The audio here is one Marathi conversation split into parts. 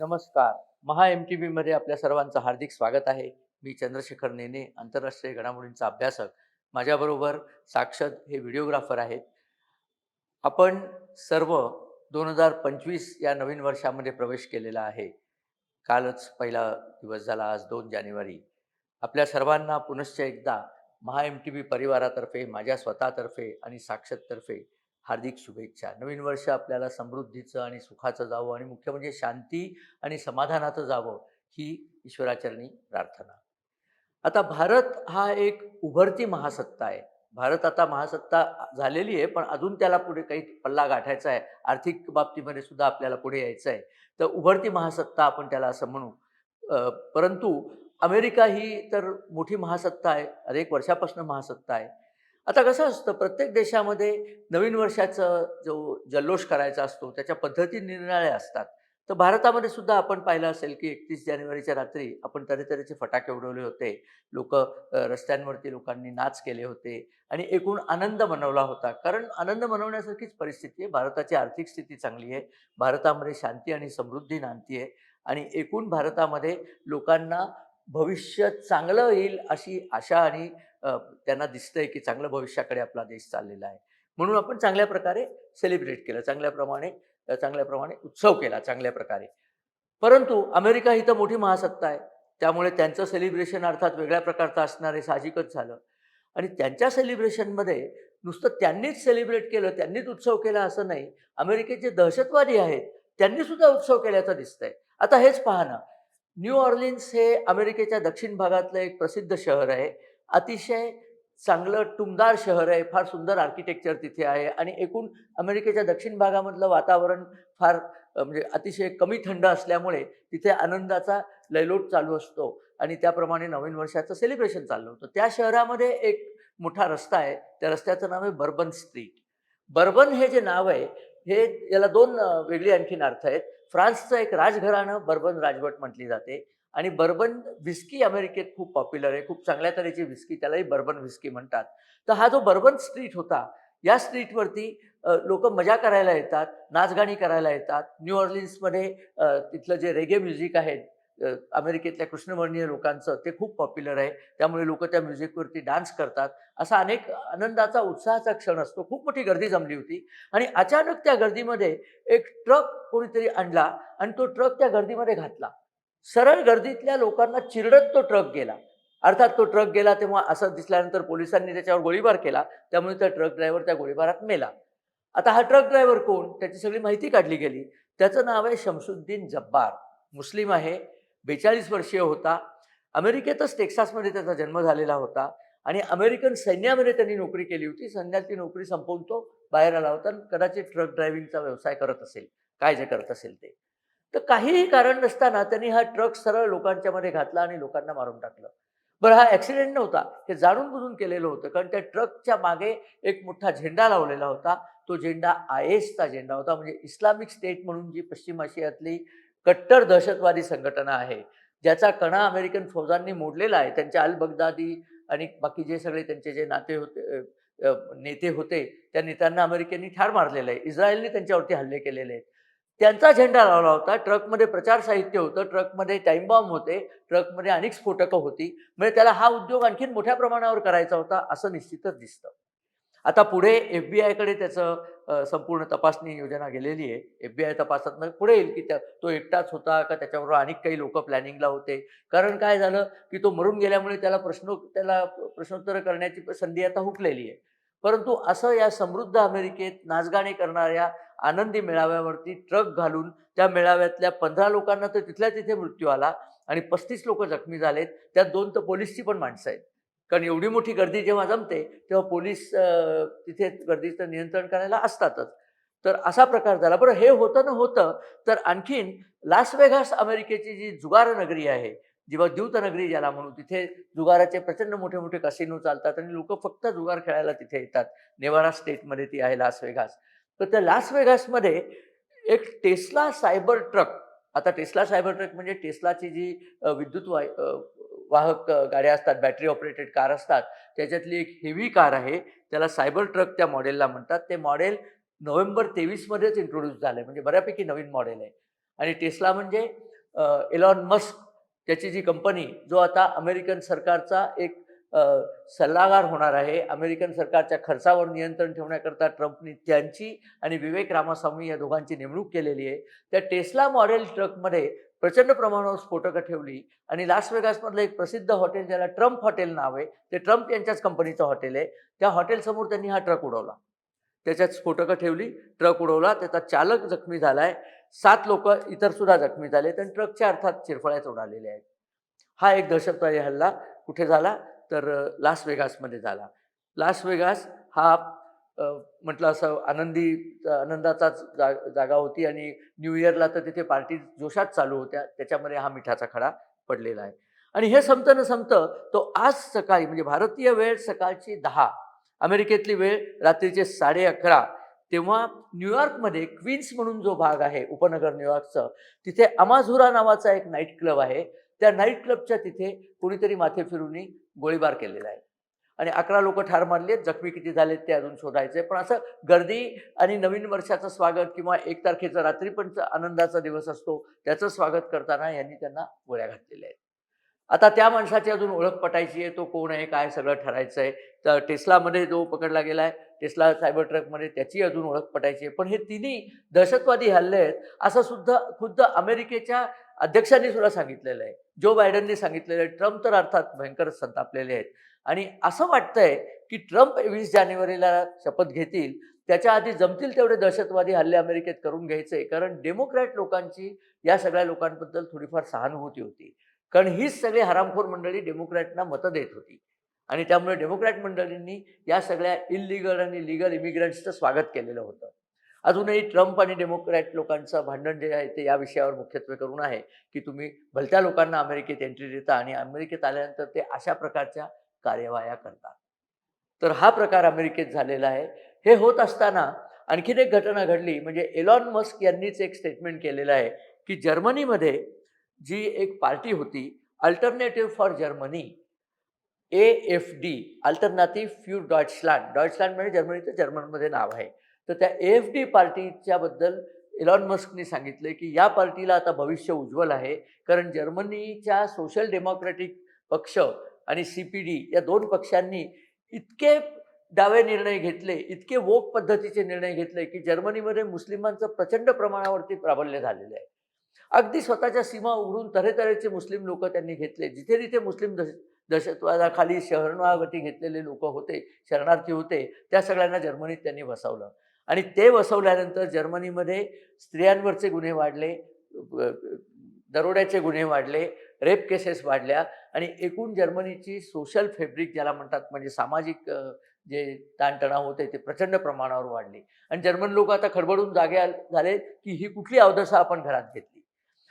नमस्कार. महा एम टी व्हीमध्ये आपल्या सर्वांचं हार्दिक स्वागत आहे. मी चंद्रशेखर नेने आंतरराष्ट्रीय घडामोडींचा अभ्यासक. माझ्याबरोबर साक्षद हे व्हिडिओग्राफर आहेत. आपण सर्व दोन हजार पंचवीस या नवीन वर्षामध्ये प्रवेश केलेला आहे. कालच पहिला दिवस झाला आज दोन जानेवारी. आपल्या सर्वांना पुनश्च एकदा महा एम टी व्ही परिवारातर्फे माझ्या स्वतःतर्फे आणि साक्षदतर्फे हार्दिक शुभेच्छा. नवीन वर्ष आपल्याला समृद्धीचं आणि सुखाचं जावं आणि मुख्य म्हणजे शांती आणि समाधानाचं जावं ही ईश्वराचरणी प्रार्थना. आता भारत हा एक उभरती महासत्ता आहे. भारत आता महासत्ता झालेली आहे पण अजून त्याला पुढे काही पल्ला गाठायचा आहे. आर्थिक बाबतीमध्ये सुद्धा आपल्याला पुढे यायचं आहे तर उभरती महासत्ता आपण त्याला असं म्हणू. परंतु अमेरिका ही तर मोठी महासत्ता आहे. अनेक वर्षापासून महासत्ता आहे. आता कसं असतं प्रत्येक देशामध्ये नवीन वर्षाचं जो जल्लोष करायचा असतो त्याच्या पद्धती निरनिराळ्या असतात. तर भारतामध्ये सुद्धा आपण पाहिलं असेल की एकतीस जानेवारीच्या रात्री आपण तऱ्हेचे फटाके उडवले होते. लोक रस्त्यांवरती लोकांनी नाच केले होते आणि एकूण आनंद मनवला होता. कारण आनंद मनवण्यासारखीच परिस्थिती आहे. भारताची आर्थिक स्थिती चांगली आहे. भारतामध्ये शांती आणि समृद्धी नांदती आहे. आणि एकूण भारतामध्ये लोकांना भविष्य चांगलं येईल अशी आशा आणि त्यांना दिसतंय की चांगलं भविष्याकडे आपला देश चाललेला आहे. म्हणून आपण चांगल्या प्रकारे सेलिब्रेट केलं. चांगल्याप्रमाणे चांगल्याप्रमाणे उत्सव केला चांगल्या प्रकारे. परंतु अमेरिका ही तर मोठी महासत्ता आहे. त्यामुळे त्यांचं सेलिब्रेशन अर्थात वेगळ्या प्रकारचं असणार हे साहजिकच झालं. आणि त्यांच्या सेलिब्रेशनमध्ये नुसतं त्यांनीच सेलिब्रेट केलं त्यांनीच उत्सव केला असं नाही. अमेरिकेचे दहशतवादी आहेत त्यांनी सुद्धा उत्सव केल्याचं दिसतंय. आता हेच पहा ना. न्यू ऑर्लिन्स हे अमेरिकेच्या दक्षिण भागातलं एक प्रसिद्ध शहर आहे. अतिशय चांगलं टुमदार शहर आहे फार सुंदर आर्किटेक्चर तिथे आहे आणि एकूण अमेरिकेच्या दक्षिण भागामधलं वातावरण फार म्हणजे अतिशय कमी थंड असल्यामुळे तिथे आनंदाचा लयलोट चालू असतो आणि त्याप्रमाणे नवीन वर्षाचं सेलिब्रेशन चाललं होतं. त्या शहरामध्ये एक मोठा रस्ता आहे त्या रस्त्याचं नाव आहे बर्बन स्ट्रीट. बर्बन हे जे नाव आहे हे याला दोन वेगळी आणखीन अर्थ आहेत. फ्रान्सचं एक राजघराणं बर्बन राजवट म्हटली जाते. आणि बर्बन विस्की अमेरिकेत खूप पॉप्युलर आहे खूप चांगल्या तऱ्हेची विस्की त्यालाही बर्बन विस्की म्हणतात. तर हा जो बर्बन स्ट्रीट होता या स्ट्रीटवरती लोक मजा करायला येतात नाचगाणी करायला येतात. न्यू ऑर्लिन्समध्ये तिथलं जे रेगे म्युझिक आहे अमेरिकेतल्या कृष्णवर्णीय लोकांचं ते खूप पॉप्युलर आहे. त्यामुळे लोक त्या म्युझिकवरती डान्स करतात. असा अनेक आनंदाचा उत्साहाचा क्षण असतो. खूप मोठी गर्दी जमली होती. आणि अचानक त्या गर्दीमध्ये एक ट्रक कोणीतरी आणला आणि तो ट्रक त्या गर्दीमध्ये घातला. सरळ गर्दीतल्या लोकांना चिरडत तो ट्रक गेला. अर्थात तो ट्रक गेला तेव्हा असं दिसल्यानंतर पोलिसांनी त्याच्यावर गोळीबार केला. त्यामुळे त्या ट्रक ड्रायव्हर त्या गोळीबारात मेला. आता हा ट्रक ड्रायव्हर कोण? त्याची सगळी माहिती काढली गेली. त्याचं नाव आहे शमसुद्दीन जब्बार. मुस्लिम आहे. बेचाळीस वर्षीय होता. अमेरिकेतच टेक्सासमध्ये त्याचा जन्म झालेला होता. आणि अमेरिकन सैन्यामध्ये त्यांनी नोकरी केली होती. सैन्यातली नोकरी संपवून तो बाहेर आला होता. आणि कदाचित ट्रक ड्रायव्हिंगचा व्यवसाय करत असेल. काय जे करत असेल ते. तर काहीही कारण नसताना त्यांनी हा ट्रक सरळ लोकांच्या मध्ये घातला आणि लोकांना मारून टाकलं. बरं हा ॲक्सिडेंट नव्हता हे जाणून बुजून केलेलं होतं कारण त्या ट्रकच्या मागे एक मोठा झेंडा लावलेला होता. तो झेंडा आय एसचा झेंडा होता म्हणजे इस्लामिक स्टेट म्हणून जी पश्चिम आशियातली कट्टर दहशतवादी संघटना आहे ज्याचा कणा अमेरिकन फौजांनी मोडलेला आहे. त्यांच्या अल बगदादी आणि बाकी जे सगळे त्यांचे जे नाते होते नेते होते त्या नेत्यांना अमेरिकेने ठार मारलेलं आहे. इस्रायलने त्यांच्यावरती हल्ले केलेले आहेत. त्यांचा झेंडा लावला होता. ट्रकमध्ये प्रचार साहित्य होतं. ट्रकमध्ये टाईमबॉम्ब होते. ट्रकमध्ये अनेक स्फोटकं होती. म्हणजे त्याला हा उद्योग आणखीन मोठ्या प्रमाणावर करायचा होता असं निश्चितच दिसतं. आता पुढे एफ बी आयकडे त्याचं संपूर्ण तपासणी योजना गेलेली आहे. एफ बी आय तपासात पुढे येईल की त्या तो एकटाच होता का त्याच्याबरोबर अनेक काही लोक प्लॅनिंगला होते. कारण काय झालं की तो मरून गेल्यामुळे त्याला प्रश्न त्याला प्रश्नोत्तर करण्याची संधी आता हुकलेली आहे. परंतु असं या समृद्ध अमेरिकेत नाचगाणे करणाऱ्या आनंदी मेळाव्यावरती ट्रक घालून त्या मेळाव्यातल्या पंधरा लोकांना तर तिथल्या तिथे मृत्यू आला आणि पस्तीस लोक जखमी झालेत. त्यात दोन तर पोलीसची पण माणसं आहेत. कारण एवढी मोठी गर्दी जेव्हा जमते तेव्हा पोलीस तिथे गर्दीचं नियंत्रण करायला असतातच. तर असा प्रकार झाला. बरं हे होतं ना होतं तर आणखीन लास वेगास अमेरिकेची जी जुगार नगरी आहे जेव्हा द्यूतनगरी ज्याला म्हणू तिथे जुगाराचे प्रचंड मोठे मोठे कसिनो चालतात आणि लोक फक्त जुगार खेळायला तिथे येतात. नेवारा स्टेटमध्ये ती आहे लास वेगास. तर त्या लास वेगासमध्ये एक टेस्ला सायबर ट्रक आता टेस्ला सायबर ट्रक म्हणजे टेस्लाची जी विद्युत वाय वाहक गाड्या असतात बॅटरी ऑपरेटेड कार असतात त्याच्यातली एक हेवी कार आहे त्याला सायबर ट्रक त्या मॉडेलला म्हणतात. ते मॉडेल नोव्हेंबर तेवीसमध्येच इंट्रोड्यूस झालं म्हणजे बऱ्यापैकी नवीन मॉडेल आहे. आणि टेस्ला म्हणजे एलॉन मस्क त्याची जी कंपनी जो आता अमेरिकन सरकारचा एक सल्लागार होणार आहे. अमेरिकन सरकारच्या खर्चावर नियंत्रण ठेवण्याकरता ट्रम्पनी त्यांची आणि विवेक रामास्वामी या दोघांची नेमणूक केलेली आहे. त्या टेस्ला मॉडेल ट्रकमध्ये प्रचंड प्रमाणावर स्फोटकं ठेवली आणि लास वेगासमधलं एक प्रसिद्ध हॉटेल ज्याला ट्रम्प हॉटेल नाव आहे ते ट्रम्प यांच्याच कंपनीचं हॉटेल आहे. त्या हॉटेलसमोर त्यांनी हा ट्रक उडवला. त्याच्यात स्फोटकं ठेवली ट्रक उडवला त्याचा चालक जखमी झालाय. सात लोक इतर सुद्धा जखमी झाले आणि ट्रकच्या अर्थात चिरफळ्याच उडालेले आहेत. हा एक दहशतवादी हल्ला कुठे झाला? तर लास वेगासमध्ये झाला. लास वेगास हा म्हटलं असं आनंदी आनंदाचाच जा जागा होती आणि न्यू इयरला तर तिथे पार्टी जोशात चालू होत्या त्याच्यामध्ये हा मिठाचा खडा पडलेला आहे. आणि हे संपतं न संपतं तो आज सकाळी म्हणजे भारतीय वेळ सकाळची दहा अमेरिकेतली वेळ रात्रीचे साडे अकरा तेव्हा न्यूयॉर्कमध्ये क्वीन्स म्हणून जो भाग आहे उपनगर न्यूयॉर्कचं तिथे अमाझुरा नावाचा एक नाईट क्लब आहे. त्या नाईट क्लबच्या तिथे कोणीतरी माथे फिरूनी गोळीबार केलेला आहे. आणि अकरा लोक ठार मारले जखमी किती झालेत ते अजून शोधायचे पण असं गर्दी आणि नवीन वर्षाचं स्वागत किंवा एक तारखेचं रात्री पण आनंदाचा दिवस असतो त्याचं स्वागत करताना यांनी त्यांना गोळ्या घातलेल्या आहेत. आता त्या माणसाची अजून ओळख पटायची आहे तो कोण आहे काय सगळं ठरायचं आहे तर टेस्लामध्ये जो पकडला गेला आहे टेस्ला सायबर ट्रकमध्ये त्याची अजून ओळख पटायची आहे. पण हे तिन्ही दहशतवादी हल्ले आहेत असं सुद्धा खुद्द अमेरिकेच्या अध्यक्षांनी सुद्धा सांगितलेलं आहे. जो बायडनने सांगितलेलं आहे. ट्रम्प तर अर्थात भयंकर संतापलेले आहेत. आणि असं वाटतंय की ट्रम्प वीस जानेवारीला शपथ घेतील. त्याच्या आधी जमतील तेवढे दहशतवादी हल्ले अमेरिकेत करून घ्यायचे. कारण डेमोक्रॅट लोकांची या सगळ्या लोकांबद्दल थोडीफार सहानुभूती होती. कारण हीच सगळी हरामखोर मंडळी डेमोक्रॅटना मतं देत होती. आणि त्यामुळे डेमोक्रॅट मंडळींनी या सगळ्या इलिगल आणि लिगल इमिग्रंट्सचं स्वागत केलेलं होतं. अजूनही ट्रम्प आणि डेमोक्रॅट लोकांचं भांडण जे आहे ते या विषयावर मुख्यत्वे करून आहे की तुम्ही भलत्या लोकांना अमेरिकेत एंट्री देता आणि अमेरिकेत आल्यानंतर ते अशा प्रकारच्या कार्यवाया करतात. तर हा प्रकार अमेरिकेत झालेला आहे. हे होत असताना आणखीन एक घटना घडली म्हणजे एलॉन मस्क यांनीच एक स्टेटमेंट केलेलं आहे की जर्मनीमध्ये जी एक पार्टी होती Alternative for Germany A F D Alternative für Deutschland Deutschland म्हणजे जर्मनीचं जर्मनमध्ये नाव आहे. तर त्या एफ डी पार्टीच्याबद्दल इलॉन मस्कनी सांगितले की या पार्टीला आता भविष्य उज्ज्वल आहे. कारण जर्मनीच्या सोशल डेमोक्रॅटिक पक्ष आणि सी पी डी या दोन पक्षांनी इतके डावे निर्णय घेतले इतके वोक पद्धतीचे निर्णय घेतले की जर्मनीमध्ये मुस्लिमांचं प्रचंड प्रमाणावरती प्राबल्य झालेलं आहे. अगदी स्वतःच्या सीमा उघडून तऱ्हेतऱ्हेचे मुस्लिम लोक त्यांनी घेतले. जिथे जिथे मुस्लिम दश दहशतवादाखाली शरणागती घेतलेले लोक होते शरणार्थी होते त्या सगळ्यांना जर्मनीत त्यांनी बसवलं. आणि ते वसवल्यानंतर जर्मनीमध्ये स्त्रियांवरचे गुन्हे वाढले दरोड्याचे गुन्हे वाढले रेप केसेस वाढल्या आणि एकूण जर्मनीची सोशल फॅब्रिक ज्याला म्हणतात म्हणजे सामाजिक जे ताणतणाव होते ते प्रचंड प्रमाणावर वाढले. आणि जर्मन लोक आता खडबडून जागे झाले की ही कुठली अवदशा आपण घरात घेतली.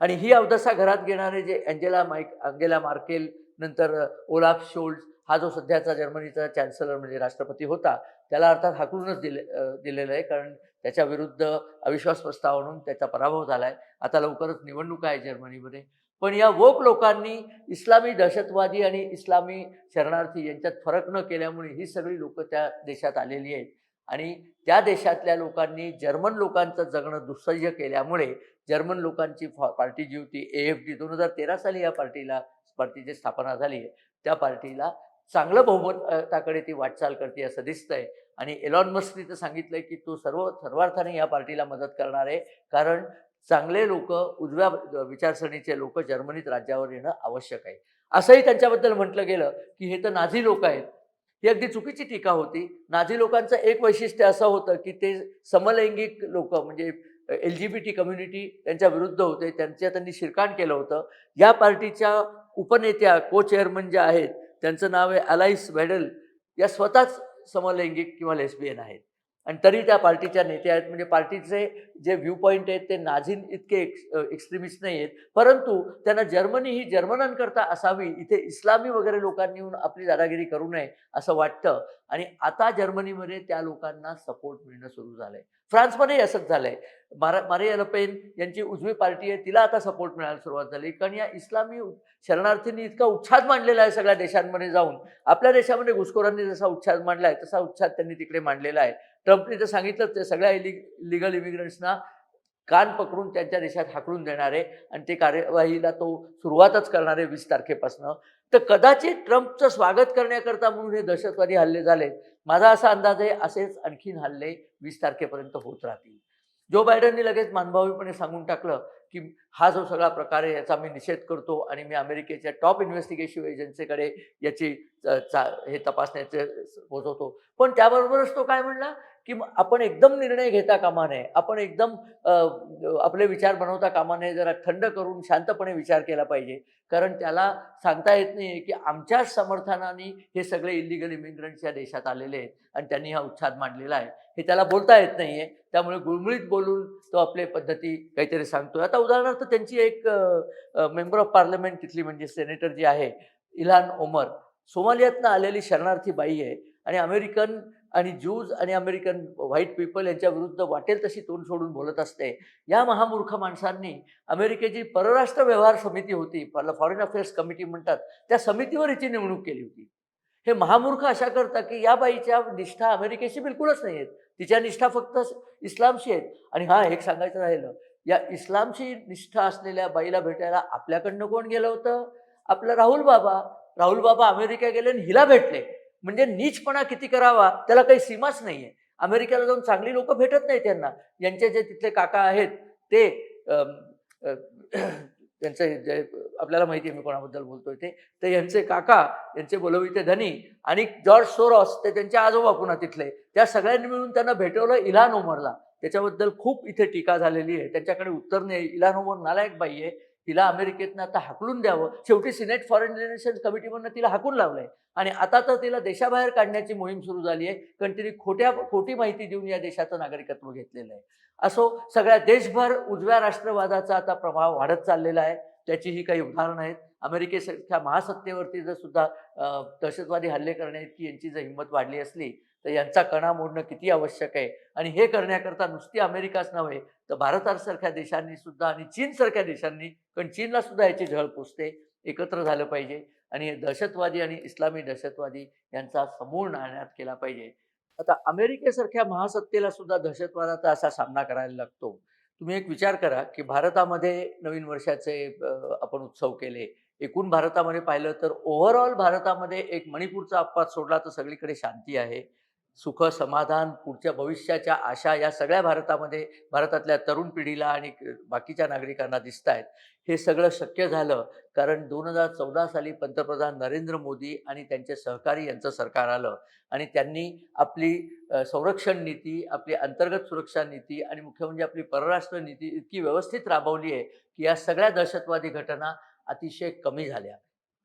आणि ही अवदशा घरात घेणारे जे अँजेला माईक अंगेला मार्केल नंतर ओलाफ शोल्ड हा जो सध्याचा जर्मनीचा चॅन्सलर म्हणजे राष्ट्रपती होता त्याला अर्थात हाकलूनच दिले दिलेलं आहे. कारण त्याच्या विरुद्ध अविश्वास प्रस्ताव म्हणून त्याचा पराभव झाला आहे आता लवकरच निवडणूक आहे जर्मनीमध्ये. पण या वोक लोकांनी इस्लामी दहशतवादी आणि इस्लामी शरणार्थी यांच्यात फरक न केल्यामुळे ही सगळी लोक त्या देशात आलेली आहेत. आणि त्या देशातल्या लोकांनी जर्मन लोकांचं जगणं दुस्सह्य केल्यामुळे जर्मन लोकांची पार्टी जी होती ए एफ डी दोन हजार तेरा साली या पार्टीला पार्टीची स्थापना झाली आहे. त्या पार्टीला चांगलं बहुमताकडे ती वाटचाल करते असं दिसतंय. आणि एलॉन मस्कनी तर सांगितलंय की तो सर्व सर्वार्थाने या पार्टीला मदत करणार आहे. कारण चांगले लोक उजव्या विचारसरणीचे लोक जर्मनीत राज्यावर येणं आवश्यक आहे. असंही त्यांच्याबद्दल म्हटलं गेलं की हे तर नाझी लोक आहेत. ही अगदी चुकीची टीका होती. नाझी लोकांचं एक वैशिष्ट्य असं होतं की ते समलैंगिक लोक म्हणजे L G B T community त्यांच्या विरुद्ध होते. त्यांच्या त्यांनी शिरकाण केलं होतं. या पार्टीच्या उपनेत्या को चेअरमन ज्या आहेत त्यांचं नाव आहे अलाइस व्हॅडल या स्वतःच समलैंगिक किंवा लेस्बियन आहेत. आणि तरी त्या पार्टीच्या नेत्या आहेत. म्हणजे पार्टीचे जे व्ह्यू पॉईंट आहेत ते नाझीन इतके एक्स एक्स्ट्रीमिस्ट नाही आहेत. परंतु त्यांना जर्मनी ही जर्मनांकरता असावी इथे इस्लामी वगैरे लोकांनी येऊन आपली दादागिरी करू नये असं वाटतं. आणि आता जर्मनीमध्ये त्या लोकांना सपोर्ट मिळणं सुरू झालं आहे फ्रान्समध्येही असंच झालं आहे मारा मारिया लपेन यांची उजवी पार्टी आहे तिला आता सपोर्ट मिळायला सुरुवात झाली. कारण या इस्लामी शरणार्थींनी इतका उच्छाद मांडलेला आहे सगळ्या देशांमध्ये जाऊन. आपल्या देशामध्ये घुसखोरांनी जसा उच्छाद मांडला आहे तसा उच्छाद त्यांनी तिकडे मांडलेला आहे. ट्रम्पने तर सांगितलंच ते सगळ्या इलिग लिगल इमिग्रंट्सना कान पकडून त्यांच्या देशात हाकलून देणारे आणि ते कार्यवाहीला तो सुरुवातच करणारे वीस तारखेपासनं. तर कदाचित ट्रम्पचं स्वागत करण्याकरता म्हणून हे दहशतवादी हल्ले झाले माझा असा अंदाज आहे असेच आणखीन हल्ले वीस तारखेपर्यंत होत राहतील. जो बायडनने लगेच मानभावीपणे सांगून टाकलं की हा जो सगळा प्रकार आहे याचा मी निषेध करतो आणि मी अमेरिकेच्या टॉप इन्व्हेस्टिगेशन एजन्सीकडे याची चा हे तपासण्याचे पोचवतो पण त्याबरोबरच तो काय म्हणला की आपण एकदम निर्णय घेता कामा नये. आपण एकदम आपले विचार बनवता कामा नये. जरा थंड करून शांतपणे विचार केला पाहिजे. कारण त्याला सांगता येत नाही की आमच्याच समर्थनाने हे सगळे इलिगल इमिग्रंट्स या देशात आलेले आहेत आणि त्यांनी हा उच्छाद मांडलेला आहे. हे त्याला बोलता येत नाही आहे त्यामुळे गुळमुळीत बोलून तो आपले पद्धती काहीतरी सांगतोय. आता उदाहरणार्थ त्यांची एक मेंबर ऑफ पार्लमेंट तिथली म्हणजे सेनेटर जी आहे इल्हान ओमर सोमालियातनं आलेली शरणार्थी बाई आहे आणि अमेरिकन आणि ज्यूज आणि अमेरिकन व्हाईट पीपल यांच्या विरुद्ध वाटेल तशी तोंड सोडून बोलत असते. या महामूर्ख माणसांनी अमेरिकेची परराष्ट्र व्यवहार समिती होती फॉरेन अफेअर्स कमिटी म्हणतात त्या समितीवर हिची नेमणूक केली होती. हे महामूर्ख अशा करता की या बाईच्या निष्ठा अमेरिकेशी बिलकुलच नाही आहेत तिच्या निष्ठा फक्त इस्लामशी आहेत. आणि हा एक सांगायचं राहिलं या इस्लामशी निष्ठा असलेल्या बाईला भेटायला आपल्याकडनं कोण गेलं होतं? आपलं राहुल बाबा. राहुल बाबा अमेरिका गेले आणि हिला भेटले. म्हणजे नीचपणा किती करावा? त्याला काही सीमाच नाही आहे अमेरिकेला जाऊन चांगली लोक भेटत नाही त्यांना यांचे जे तिथले काका आहेत ते त्यांचे जे आपल्याला माहिती आहे मी कोणाबद्दल बोलतोय ते तर यांचे काका यांचे बोलविते धनी आणि जॉर्ज सोरॉस ते त्यांचे आजोबा पुन्हा तिथले. त्या सगळ्यांनी मिळून त्यांना भेटवलं इलान ओमरला त्याच्याबद्दल खूप इथे टीका झालेली आहे. त्यांच्याकडे उत्तर नाही. इलानोवर नालायक बाई आहे. तिला अमेरिकेतनं आता हाकलून द्यावं. शेवटी सिनेट फॉरेन रिलेशन्स कमिटीमधनं तिला हाकून लावलंय. आणि आता तर तिला देशाबाहेर काढण्याची मोहीम सुरू झाली आहे. कारण तिने खोट्या खोटी माहिती देऊन या देशाचं नागरिकत्व घेतलेलं आहे. असो सगळ्या देशभर उजव्या राष्ट्रवादाचा आता प्रभाव वाढत चाललेला आहे. त्याची ही काही उदाहरणं आहेत. अमेरिकेसारख्या महासत्तेवरती जर सुद्धा दहशतवादी हल्ले करण्याइतकी यांची जर हिंमत वाढली असली तर यांचा कणा मोडणं किती आवश्यक आहे? आणि हे करण्याकरता नुसती अमेरिकाच नव्हे तर भारतासारख्या देशांनी सुद्धा आणि चीनसारख्या देशांनी कारण चीनला सुद्धा याची झळ पोचते एकत्र झालं पाहिजे. आणि दहशतवादी आणि इस्लामी दहशतवादी यांचा समूळ नाण्यात केला पाहिजे. आता अमेरिकेसारख्या महासत्तेला सुद्धा दहशतवादाचा असा सामना करायला लागतो. तुम्ही एक विचार करा की भारतामध्ये नवीन वर्षाचे आपण उत्सव केले. एकूण भारतामध्ये पाहिलं तर ओव्हरऑल भारतामध्ये एक मणिपूरचा अपवाद सोडला तर सगळीकडे शांती आहे. सुख समाधान पुढच्या भविष्याच्या आशा या सगळ्या भारतामध्ये भारतातल्या तरुण पिढीला आणि बाकीच्या नागरिकांना दिसत आहेत हे सगळं शक्य झालं कारण दोन हजार चौदा साली पंतप्रधान नरेंद्र मोदी आणि त्यांचे सहकारी यांचं सरकार आलं आणि त्यांनी आपली संरक्षण नीती आपली अंतर्गत सुरक्षा नीती आणि मुख्य म्हणजे आपली परराष्ट्र नीती इतकी व्यवस्थित राबवली आहे की या सगळ्या दहशतवादी घटना अतिशय कमी झाल्या.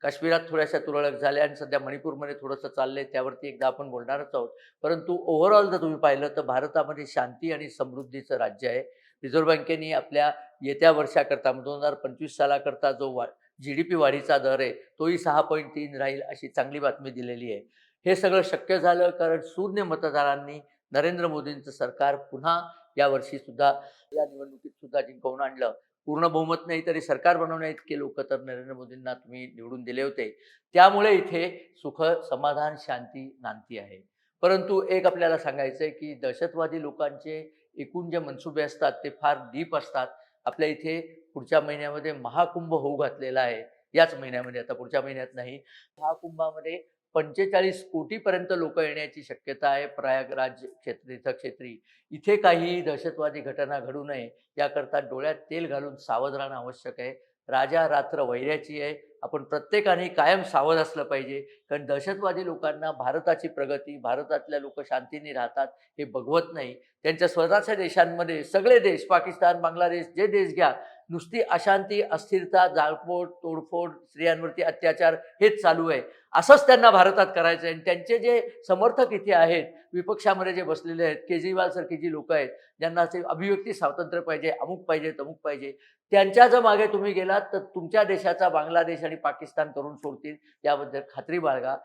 काश्मीरात थोड्याशा तुरळक झाल्या आणि सध्या मणिपूरमध्ये थोडंसं चाललंय त्यावरती एकदा आपण बोलणारच आहोत. परंतु ओव्हरऑल जर तुम्ही पाहिलं तर भारतामध्ये शांती आणि समृद्धीचं राज्य आहे. रिझर्व्ह बँकेने आपल्या येत्या वर्षाकरता म्हणजे दोन हजार पंचवीस सालाकरता जो वा जी डी पी वाढीचा दर आहे तोही सहा पॉईंट तीन राहील अशी चांगली बातमी दिलेली आहे. हे सगळं शक्य झालं कारण शून्य मतदारांनी नरेंद्र मोदींचं सरकार पुन्हा यावर्षी सुद्धा या निवडणुकीत सुद्धा जिंकवून आणलं. पूर्ण बहुमत नाही तरी सरकार बनवण्या इतके लोक तर नरेंद्र मोदींना तुम्ही निवडून दिले होते. त्यामुळे इथे सुख समाधान शांती नांदती आहे. परंतु एक आपल्याला सांगायचं आहे की दहशतवादी लोकांचे एकूण जे मनसुबे असतात ते फार डीप असतात. आपल्या इथे पुढच्या महिन्यामध्ये महाकुंभ होऊ घातलेला आहे. याच महिन्यामध्ये आता पुढच्या महिन्यात नाही. महाकुंभामध्ये पंचेचाळीस कोटीपर्यंत लोक येण्याची शक्यता आहे. प्रयागराज क्षेत्र तीर्थक्षेत्री इथे काही दहशतवादी घटना घडू नये याकरता डोळ्यात तेल घालून सावध राहणं आवश्यक आहे. राजा रात्र वैऱ्याची आहे. आपण प्रत्येकाने कायम सावध असलं पाहिजे. कारण दहशतवादी लोकांना भारताची प्रगती भारतातल्या लोक शांतीने राहतात हे बघवत नाही. त्यांच्या स्वतःच्या देशांमध्ये सगळे देश पाकिस्तान बांगलादेश जे देश घ्या नुसती अशांती अस्थिरता जाळपोट तोडफोड स्त्रियांवरती अत्याचार हेच चालू आहे. असंच त्यांना भारतात करायचं आहे. आणि त्यांचे जे समर्थक इथे आहेत विपक्षामध्ये जे बसलेले आहेत केजरीवाल सारखी जी लोक आहेत ज्यांना असे अभिव्यक्ती स्वातंत्र्य पाहिजे अमुक पाहिजे तमुक पाहिजे त्यांच्या जर मागे तुम्ही गेलात तर तुमच्या देशाचा बांगलादेश आणि पाकिस्तान करून सोडतील. याबद्दल खात्री बाळगा.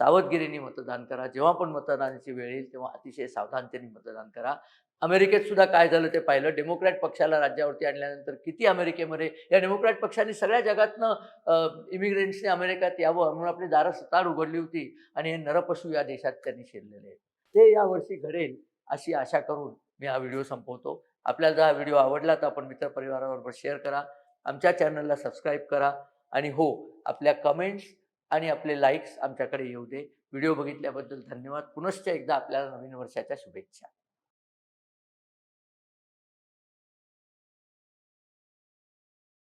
सावधगिरीने मतदान करा. जेव्हा पण मतदानाची वेळ येईल तेव्हा अतिशय सावधानतेने मतदान करा. अमेरिकेत सुद्धा काय झालं ते पाहिलं. डेमोक्रॅट पक्षाला राज्यावरती आणल्यानंतर किती अमेरिकेमध्ये या डेमोक्रॅट पक्षाने सगळ्या जगातनं इमिग्रेंट्सने अमेरिकेत यावं म्हणून आपली दारं सतार उघडली होती आणि हे नरपशु या देशात त्यांनी शिरलेले आहेत. ते यावर्षी घडेल अशी आशा करून मी हा व्हिडिओ संपवतो. आपल्याला जर हा व्हिडिओ आवडला तर आपण मित्रपरिवाराबरोबर शेअर करा. आमच्या चॅनलला सबस्क्राईब करा आणि हो आपल्या कमेंट्स आणि आपले लाईक्स आमच्याकडे येऊ दे. व्हिडिओ बघितल्याबद्दल धन्यवाद. पुनश्च एकदा आपल्याला नवीन वर्षाच्या शुभेच्छा.